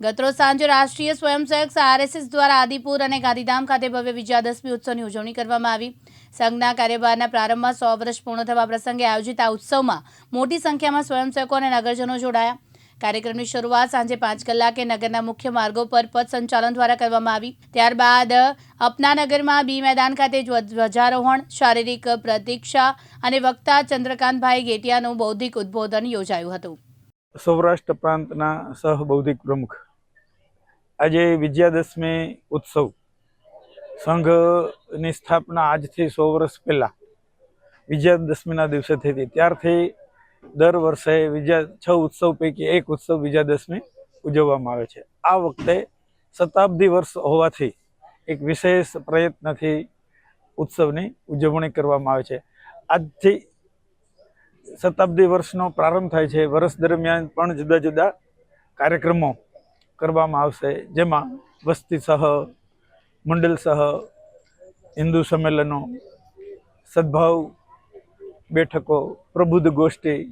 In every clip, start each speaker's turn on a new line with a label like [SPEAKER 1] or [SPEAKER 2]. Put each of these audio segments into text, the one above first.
[SPEAKER 1] ગતરોજ સાંજે રાષ્ટ્રીય સ્વયંસેવક આરએસએસ દ્વારા આદિપુર અને ગાંધીધામ ખાતે ભવ્ય વિજયાદશમી ઉત્સવની ઉજવણી કરવામાં આવી. સંઘના કાર્યભારના પ્રારંભમાં સો વર્ષ પૂર્ણ થવા પ્રસંગે આયોજિત આ ઉત્સવમાં મોટી સંખ્યામાં સ્વયંસેવકો અને નગરજનો જોડાયા. કાર્યક્રમની શરૂઆત સાંજે પાંચ કલાકે નગરના મુખ્ય માર્ગો પર પથ સંચાલન દ્વારા કરવામાં આવી. ત્યારબાદ અપનાનગરમાં બી મેદાન ખાતે ધ્વજ- ધ્વજારોહણ, શારીરિક પ્રતીક્ષા અને વક્તા ચંદ્રકાંતભાઈ ગેટિયાનું બૌદ્ધિક ઉદ્બોધન યોજાયું હતું.
[SPEAKER 2] સૌરાષ્ટ્ર પ્રાંતના સહબૌદ્ધિક પ્રમુખ. આજે વિજયાદશમી ઉત્સવ સંઘની સ્થાપના આજથી સો વર્ષ પહેલાં વિજયાદશમીના દિવસે થઈ હતી. ત્યારથી દર વર્ષે વિજયા છ ઉત્સવ પૈકી એક ઉત્સવ વિજયાદશમી ઉજવવામાં આવે છે. આ વખતે શતાબ્દી વર્ષ હોવાથી એક વિશેષ પ્રયત્નથી ઉત્સવની ઉજવણી કરવામાં આવે છે. આજથી શતાબ્દી વર્ષનો પ્રારંભ થાય છે. વર્ષ દરમિયાન પણ જુદા જુદા કાર્યક્રમો કરવામાં આવશે. જેમાં વસ્તી સહ મંડળ સહ, હિન્દુ સંમેલનો, સદભાવ બેઠકો, પ્રબુદ્ધ ગોષ્ઠી,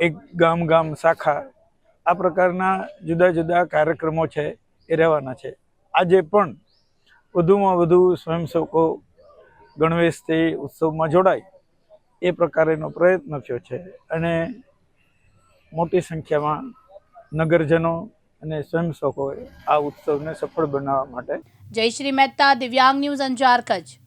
[SPEAKER 2] એક ગામ ગામ શાખા આ પ્રકારના જુદા જુદા કાર્યક્રમો છે એ રહેવાના છે. આજે પણ વધુમાં વધુ સ્વયંસેવકો ગણવેશથી ઉત્સવમાં જોડાય એ પ્રકારેનો પ્રયત્ન થયો છે. અને મોટી સંખ્યામાં નગરજનો અને સ્વયંસેવકોએ આ ઉત્સવને સફળ બનાવવા માટે
[SPEAKER 1] જયશ્રી મહેતા દિવ્યાંગ ન્યૂઝ અંજાર કચ્છ.